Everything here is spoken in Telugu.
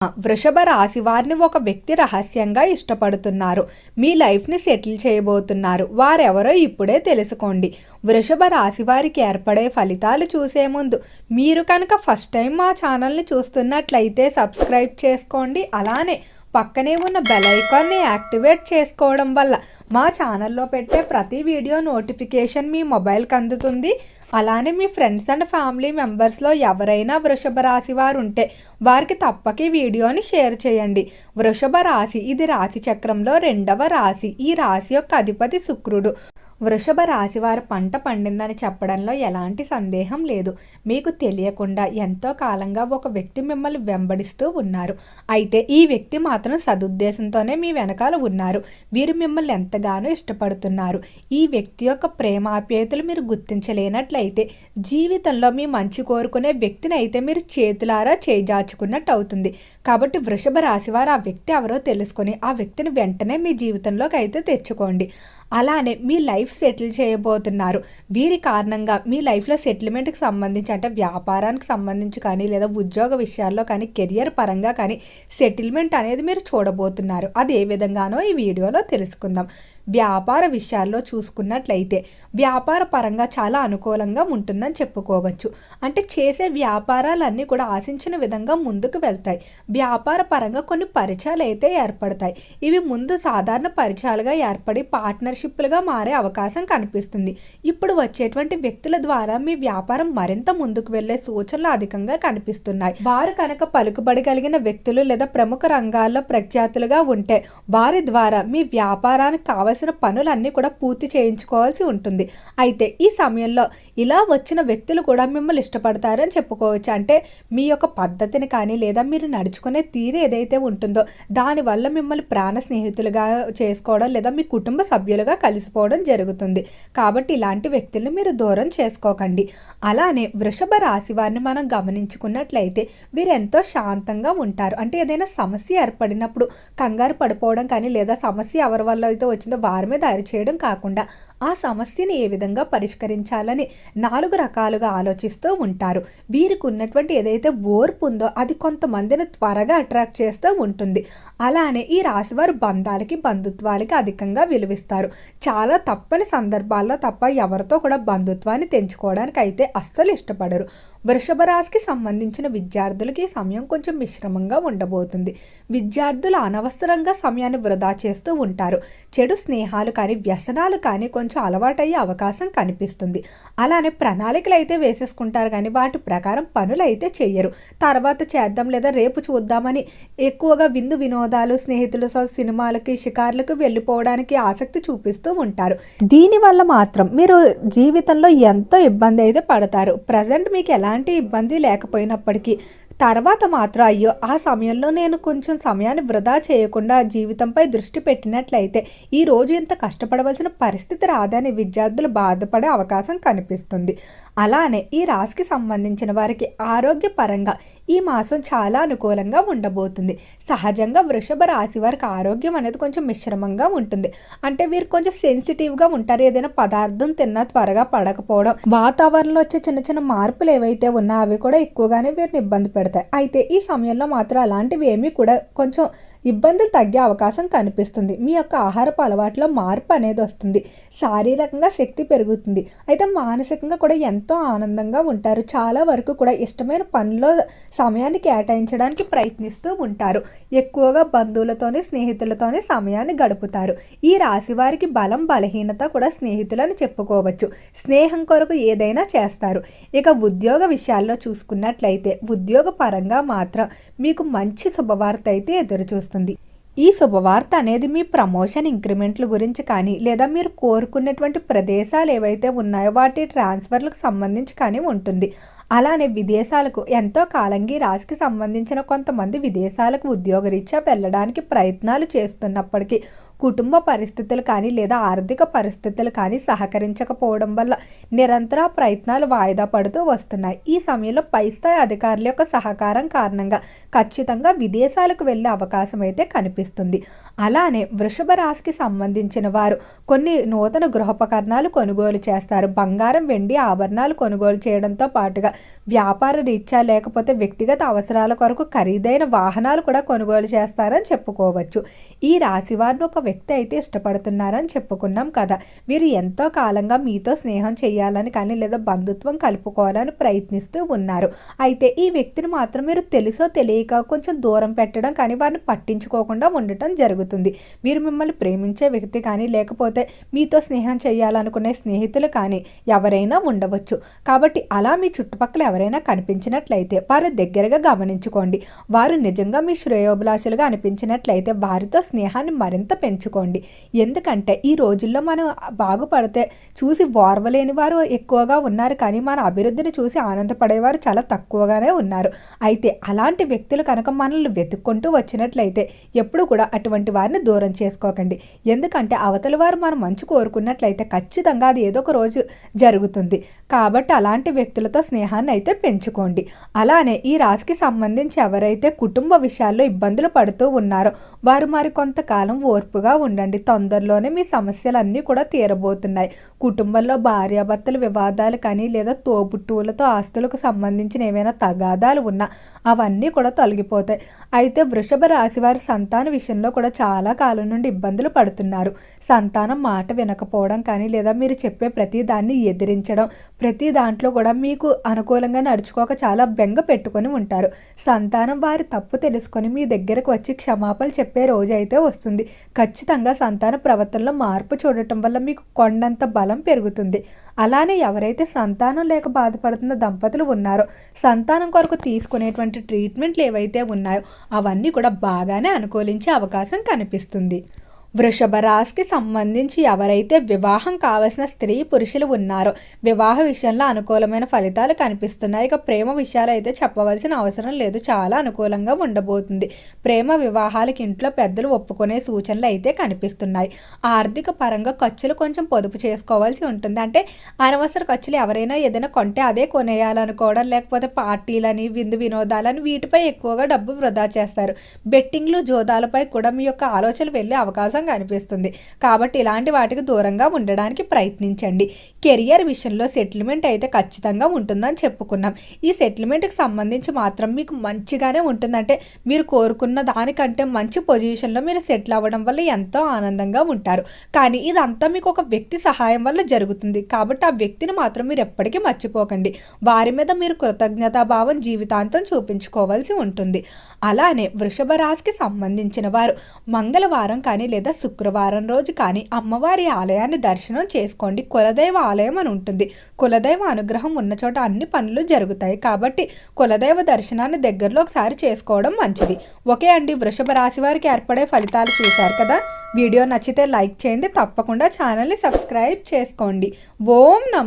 వృషభ రాశి వారిని ఒక వ్యక్తి రహస్యంగా ఇష్టపడుతున్నారు. మీ లైఫ్ని సెటిల్ చేయబోతున్నారు. వారెవరో ఇప్పుడే తెలుసుకోండి. వృషభ రాశి వారికి ఏర్పడే ఫలితాలు చూసే ముందు మీరు కనుక ఫస్ట్ టైం మా ఛానల్ని చూస్తున్నట్లయితే సబ్స్క్రైబ్ చేసుకోండి. అలానే పక్కనే ఉన్న బెల్ ఐకాన్ని యాక్టివేట్ చేసుకోవడం వల్ల మా ఛానల్లో పెట్టే ప్రతి వీడియో నోటిఫికేషన్ మీ మొబైల్కి అందుతుంది. అలానే మీ ఫ్రెండ్స్ అండ్ ఫ్యామిలీ మెంబర్స్లో ఎవరైనా వృషభ రాశి వారు ఉంటే వారికి తప్పక వీడియోని షేర్ చేయండి. వృషభ రాశి ఇది రాశి చక్రంలో రెండవ రాశి. ఈ రాశి యొక్క అధిపతి శుక్రుడు. వృషభ రాశివారు పంట పండిందని చెప్పడంలో ఎలాంటి సందేహం లేదు. మీకు తెలియకుండా ఎంతో కాలంగా ఒక వ్యక్తి మిమ్మల్ని వెంబడిస్తూ ఉన్నారు. అయితే ఈ వ్యక్తి మాత్రం సదుద్దేశంతోనే మీ వెనకాల ఉన్నారు. వీరు మిమ్మల్ని ఎంతగానో ఇష్టపడుతున్నారు. ఈ వ్యక్తి యొక్క ప్రేమాప్యాయతలు మీరు గుర్తించలేనట్లయితే జీవితంలో మీ మంచి కోరుకునే వ్యక్తిని అయితే మీరు చేతులారా చేజాచుకున్నట్టు అవుతుంది. కాబట్టి వృషభ రాశివారు ఆ వ్యక్తి ఎవరో తెలుసుకొని ఆ వ్యక్తిని వెంటనే మీ జీవితంలోకి అయితే తెచ్చుకోండి. అలానే మీ లైఫ్ సెటిల్ చేయబోతున్నారు. వీరి కారణంగా మీ లైఫ్లో సెటిల్మెంట్కి సంబంధించి అంటే వ్యాపారానికి సంబంధించి కానీ లేదా ఉద్యోగ విషయాల్లో కానీ కెరియర్ పరంగా కానీ సెటిల్మెంట్ అనేది మీరు చూడబోతున్నారు. అది ఏ విధంగానో ఈ వీడియోలో తెలుసుకుందాం. వ్యాపార విషయాల్లో చూసుకున్నట్లయితే వ్యాపార పరంగా చాలా అనుకూలంగా ఉంటుందని చెప్పుకోవచ్చు. అంటే చేసే వ్యాపారాలన్నీ కూడా ఆశించిన విధంగా ముందుకు వెళ్తాయి. వ్యాపార పరంగా కొన్ని పరిచయాలు అయితే ఏర్పడతాయి. ఇవి ముందు సాధారణ పరిచయాలుగా ఏర్పడి పార్ట్నర్షిప్లుగా మారే అవకాశం కనిపిస్తుంది. ఇప్పుడు వచ్చేటువంటి వ్యక్తుల ద్వారా మీ వ్యాపారం మరింత ముందుకు వెళ్ళే సూచనలు అధికంగా కనిపిస్తున్నాయి. వారు కనుక పలుకుబడి కలిగిన వ్యక్తులు లేదా ప్రముఖ రంగాల్లో ప్రఖ్యాతులుగా ఉంటే వారి ద్వారా మీ వ్యాపారానికి కావలసిన పనులన్నీ కూడా పూర్తి చేయించుకోవాల్సి ఉంటుంది. అయితే ఈ సమయంలో ఇలా వచ్చిన వ్యక్తులు కూడా మిమ్మల్ని ఇష్టపడతారని చెప్పుకోవచ్చు. అంటే మీ యొక్క పద్ధతిని కానీ లేదా మీరు నడుచుకునే తీరు ఏదైతే ఉంటుందో దానివల్ల మిమ్మల్ని ప్రాణ స్నేహితులుగా చేసుకోవడం లేదా మీ కుటుంబ సభ్యులుగా కలిసిపోవడం జరుగుతుంది. కాబట్టి ఇలాంటి వ్యక్తులను మీరు దూరం చేసుకోకండి. అలానే వృషభ రాశి వారిని మనం గమనించుకున్నట్లయితే వీరు ఎంతో శాంతంగా ఉంటారు. అంటే ఏదైనా సమస్య ఏర్పడినప్పుడు కంగారు పడిపోవడం కానీ లేదా సమస్య ఎవరి వల్ల అయితే వచ్చిందో వారి మీద అరిచేయడం కాకుండా ఆ సమస్యని ఏ విధంగా పరిష్కరించాలని నాలుగు రకాలుగా ఆలోచిస్తూ ఉంటారు. వీరికి ఉన్నటువంటి ఏదైతే ఓర్పు ఉందో అది కొంతమందిని త్వరగా అట్రాక్ట్ చేస్తూ ఉంటుంది. అలానే ఈ రాశివారు బంధాలకి బంధుత్వాలకి అధికంగా విలువిస్తారు. చాలా తప్పని సందర్భాల్లో తప్ప ఎవరితో కూడా బంధుత్వాన్ని తెంచుకోవడానికి అయితే అస్సలు ఇష్టపడరు. వృషభ రాశికి సంబంధించిన విద్యార్థులకి ఈ సమయం కొంచెం మిశ్రమంగా ఉండబోతుంది. విద్యార్థులు అనవసరంగా సమయాన్ని వృధా చేస్తూ ఉంటారు. చెడు స్నేహాలు కానీ వ్యసనాలు కానీ కొంచెం కొంచెం అలవాటయ్యే అవకాశం కనిపిస్తుంది. అలానే ప్రణాళికలు అయితే వేసేసుకుంటారు కానీ వాటి ప్రకారం పనులు అయితే చెయ్యరు. తర్వాత చేద్దాం లేదా రేపు చూద్దామని ఎక్కువగా విందు వినోదాలు స్నేహితులతో సినిమాలకి షికార్లకు వెళ్ళిపోవడానికి ఆసక్తి చూపిస్తూ ఉంటారు. దీనివల్ల మాత్రం మీరు జీవితంలో ఎంతో ఇబ్బంది అయితే పడతారు. ప్రజెంట్ మీకు ఎలాంటి ఇబ్బంది లేకపోయినప్పటికీ తర్వాత మాత్రం అయ్యో ఆ సమయంలో నేను కొంచెం సమయాన్ని వృధా చేయకుండా జీవితంపై దృష్టి పెట్టినట్లయితే ఈ రోజు ఇంత కష్టపడవలసిన పరిస్థితి రాదని విద్యార్థులు బాధపడే అవకాశం కనిపిస్తుంది. అలానే ఈ రాశికి సంబంధించిన వారికి ఆరోగ్యపరంగా ఈ మాసం చాలా అనుకూలంగా ఉండబోతుంది. సహజంగా వృషభ రాశి వారికి ఆరోగ్యం అనేది కొంచెం మిశ్రమంగా ఉంటుంది. అంటే వీరు కొంచెం సెన్సిటివ్గా ఉంటారు. ఏదైనా పదార్థం తిన్నా త్వరగా పడకపోవడం వాతావరణంలో వచ్చే చిన్న చిన్న మార్పులు ఏవైతే ఉన్నా అవి కూడా ఎక్కువగానే వీరిని ఇబ్బంది పెడతాయి. అయితే ఈ సమయంలో మాత్రం అలాంటివి ఏమీ కూడా కొంచెం ఇబ్బందులు తగ్గే అవకాశం కనిపిస్తుంది. మీ యొక్క ఆహారపు అలవాట్లో మార్పు అనేది వస్తుంది. శారీరకంగా శక్తి పెరుగుతుంది. అయితే మానసికంగా కూడా ఎంతో ఆనందంగా ఉంటారు. చాలా వరకు కూడా ఇష్టమైన పనిలో సమయాన్ని కేటాయించడానికి ప్రయత్నిస్తూ ఉంటారు. ఎక్కువగా బంధువులతోనే స్నేహితులతోనే సమయాన్ని గడుపుతారు. ఈ రాశి వారికి బలం బలహీనత కూడా స్నేహితులని చెప్పుకోవచ్చు. స్నేహం కొరకు ఏదైనా చేస్తారు. ఇక ఉద్యోగ విషయాల్లో చూసుకున్నట్లయితే ఉద్యోగ పరంగా మాత్రం మీకు మంచి శుభవార్త అయితే ఎదురు చూస్తుంది ఈ శుభవార్త అనేది మీ ప్రమోషన్ ఇంక్రిమెంట్ల గురించి కానీ లేదా మీరు కోరుకున్నటువంటి ప్రదేశాలు ఏవైతే ఉన్నాయో వాటి ట్రాన్స్ఫర్లకు సంబంధించి కానీ ఉంటుంది. అలానే విదేశాలకు ఎంతో కాలంగా రాశికి సంబంధించిన కొంతమంది విదేశాలకు ఉద్యోగరీత్యా వెళ్ళడానికి ప్రయత్నాలు చేస్తున్నప్పటికీ కుటుంబ పరిస్థితులు కానీ లేదా ఆర్థిక పరిస్థితులు కానీ సహకరించకపోవడం వల్ల నిరంతర ప్రయత్నాలు వాయిదా పడుతూ వస్తున్నాయి. ఈ సమయంలో పై స్థాయి అధికారుల యొక్క సహకారం కారణంగా ఖచ్చితంగా విదేశాలకు వెళ్ళే అవకాశం అయితే కనిపిస్తుంది. అలానే వృషభ రాశికి సంబంధించిన వారు కొన్ని నూతన గృహోపకరణాలు కొనుగోలు చేస్తారు. బంగారం వెండి ఆభరణాలు కొనుగోలు చేయడంతో పాటుగా వ్యాపార రీత్యా లేకపోతే వ్యక్తిగత అవసరాల కొరకు ఖరీదైన వాహనాలు కూడా కొనుగోలు చేస్తారని చెప్పుకోవచ్చు. ఈ రాశి వారిని ఒక వ్యక్తి అయితే ఇష్టపడుతున్నారని చెప్పుకున్నాం కదా. వీరు ఎంతో కాలంగా మీతో స్నేహం చేయాలని కానీ లేదా బంధుత్వం కలుపుకోవాలని ప్రయత్నిస్తూ ఉన్నారు. అయితే ఈ వ్యక్తిని మాత్రం మీరు తెలుసో తెలియక కొంచెం దూరం పెట్టడం కానీ వారిని పట్టించుకోకుండా ఉండటం జరుగుతుంది. మీరు మిమ్మల్ని ప్రేమించే వ్యక్తి కానీ లేకపోతే మీతో స్నేహం చేయాలనుకునే స్నేహితులు కానీ ఎవరైనా ఉండవచ్చు. కాబట్టి అలా మీ చుట్టుపక్కల ఎవరైనా కనిపించినట్లయితే వారి దగ్గరగా గమనించుకోండి. వారు నిజంగా మీ శ్రేయోభిలాషులుగా అనిపించినట్లయితే వారితో స్నేహాన్ని మరింత పెంచు పెంచుకోండి ఎందుకంటే ఈ రోజుల్లో మనం బాగుపడితే చూసి ఓర్వలేని వారు ఎక్కువగా ఉన్నారు. కానీ మన అభివృద్ధిని చూసి ఆనందపడేవారు చాలా తక్కువగానే ఉన్నారు. అయితే అలాంటి వ్యక్తులు కనుక మనల్ని వెతుక్కుంటూ వచ్చినట్లయితే ఎప్పుడు కూడా అటువంటి వారిని దూరం చేసుకోకండి. ఎందుకంటే అవతల వారు మనం మంచి కోరుకున్నట్లయితే ఖచ్చితంగా అది ఏదో ఒక రోజు జరుగుతుంది. కాబట్టి అలాంటి వ్యక్తులతో స్నేహాన్ని అయితే పెంచుకోండి. అలానే ఈ రాశికి సంబంధించి ఎవరైతే కుటుంబ విషయాల్లో ఇబ్బందులు పడుతూ ఉన్నారో వారు మరి కొంతకాలం ఓర్పుగా ఉండండి. తొందరలోనే మీ సమస్యలన్నీ కూడా తీరబోతున్నాయి. కుటుంబంలో భార్యాభర్తల వివాదాలు కానీ లేదా తోబుట్టువులతో ఆస్తులకు సంబంధించిన ఏమైనా తగాదాలు ఉన్నా అవన్నీ కూడా తొలగిపోతాయి. అయితే వృషభ రాశి వారి సంతాన విషయంలో కూడా చాలా కాలం నుండి ఇబ్బందులు పడుతున్నారు. సంతానం మాట వినకపోవడం కానీ లేదా మీరు చెప్పే ప్రతి దాన్ని ఎదిరించడం ప్రతి దాంట్లో కూడా మీకు అనుకూలంగా నడుచుకోక చాలా బెంగ పెట్టుకొని ఉంటారు. సంతానం వారి తప్పు తెలుసుకొని మీ దగ్గరకు వచ్చి క్షమాపణ చెప్పే రోజు అయితే వస్తుంది. ఖచ్చితంగా సంతాన ప్రవర్తనలో మార్పు చూడటం వల్ల మీకు కొండంత బలం పెరుగుతుంది. అలానే ఎవరైతే సంతానం లేక బాధపడుతున్న దంపతులు ఉన్నారో సంతానం కొరకు తీసుకునేటువంటి ట్రీట్మెంట్లు ఏవైతే ఉన్నాయో అవన్నీ కూడా బాగానే అనుకూలించే అవకాశం కనిపిస్తుంది. వృషభ రాశికి సంబంధించి ఎవరైతే వివాహం కావలసిన స్త్రీ పురుషులు ఉన్నారో వివాహ విషయంలో అనుకూలమైన ఫలితాలు కనిపిస్తున్నాయి. ఇక ప్రేమ విషయాలు అయితే చెప్పవలసిన అవసరం లేదు. చాలా అనుకూలంగా ఉండబోతుంది. ప్రేమ వివాహాలకి ఇంట్లో పెద్దలు ఒప్పుకునే సూచనలు అయితే కనిపిస్తున్నాయి. ఆర్థిక పరంగా ఖర్చులు కొంచెం పొదుపు చేసుకోవాల్సి ఉంటుంది. అంటే అనవసర ఖర్చులు ఎవరైనా ఏదైనా కొంటే అదే కొనేయాలనుకోవడం లేకపోతే పార్టీలని విందు వినోదాలని వీటిపై ఎక్కువగా డబ్బు వృధా చేస్తారు. బెట్టింగ్లు జోదాలపై కూడా మీ యొక్క ఆలోచనలు వెళ్ళే అవకాశం కనిపిస్తుంది కాబట్టి ఇలాంటి వాటికి దూరంగా ఉండడానికి ప్రయత్నించండి. కెరియర్ విషయంలో సెటిల్మెంట్ అయితే ఖచ్చితంగా ఉంటుందని చెప్పుకున్నాం. ఈ సెటిల్మెంట్కి సంబంధించి మాత్రం మీకు మంచిగానే ఉంటుందంటే మీరు కోరుకున్న దానికంటే మంచి పొజిషన్లో మీరు సెటిల్ అవ్వడం వల్ల ఎంతో ఆనందంగా ఉంటారు. కానీ ఇదంతా మీకు ఒక వ్యక్తి సహాయం వల్ల జరుగుతుంది. కాబట్టి ఆ వ్యక్తిని మాత్రం మీరు ఎప్పటికీ మర్చిపోకండి. వారి మీద మీరు కృతజ్ఞతాభావం జీవితాంతం చూపించుకోవాల్సి ఉంటుంది. అలానే వృషభ రాశికి సంబంధించిన వారు మంగళవారం కానీ లేదా శుక్రవారం రోజు. కానీ అమ్మవారి ఆలయాన్ని దర్శనం చేసుకోండి. కులదైవ ఆలయం అని ఉంటుంది. కులదైవ అనుగ్రహం ఉన్న చోట అన్ని పనులు జరుగుతాయి కాబట్టి కులదైవ దర్శనాన్ని దగ్గరలో ఒకసారి చేసుకోవడం మంచిది. ఓకే అండి. వృషభ రాశి వారికి ఏర్పడే ఫలితాలు చూశారు కదా? వీడియో నచ్చితే లైక్ చేయండి. తప్పకుండా ఛానల్ని సబ్స్క్రైబ్ చేసుకోండి. ఓం నమ